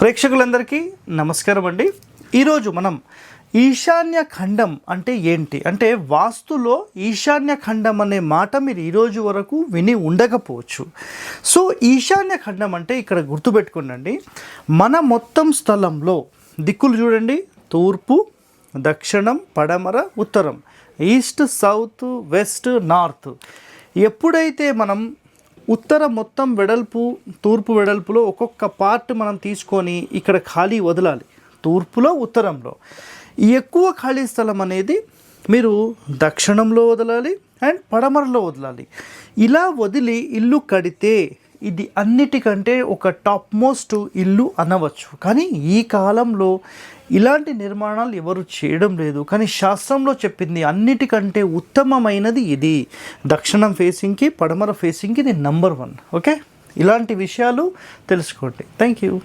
ప్రేక్షకులందరికీ నమస్కారం అండి. ఈరోజు మనం ఈశాన్య ఖండం అంటే ఏంటి? అంటే వాస్తులో ఈశాన్య ఖండం అనే మాట మీరు ఈరోజు వరకు విని ఉండకపోవచ్చు. సో ఈశాన్య ఖండం అంటే ఇక్కడ గుర్తుపెట్టుకోండి మన మొత్తం స్థలంలో దిక్కులు చూడండి. తూర్పు దక్షిణం పడమర ఉత్తరం ఈస్ట్ సౌత్ వెస్ట్ నార్త్. ఎప్పుడైతే మనం ఉత్తర మొత్తం వెడల్పు తూర్పు వెడల్పులో ఒక్కొక్క పార్ట్ మనం తీసుకొని ఇక్కడ ఖాళీ వదలాలి. తూర్పులో ఉత్తరంలో. ఈ ఎక్కువ ఖాళీ స్థలం అనేది మీరు దక్షిణంలో వదలాలి అండ్ పడమరలో వదలాలి. ఇలా వదిలి ఇల్లు కడితే ఇది అన్నిటికంటే ఒక టాప్ మోస్ట్ ఇల్లు అనవచ్చు. కానీ ఈ కాలంలో ఇలాంటి నిర్మాణాలు ఎవరు చేయడం లేదు. కానీ శాస్త్రంలో చెప్పింది అన్నిటికంటే ఉత్తమమైనది ఇది. దక్షిణం ఫేసింగ్కి పడమర ఫేసింగ్కి ఇది నంబర్ వన్ ఓకే ఇలాంటి విషయాలు తెలుసుకోండి. Thank you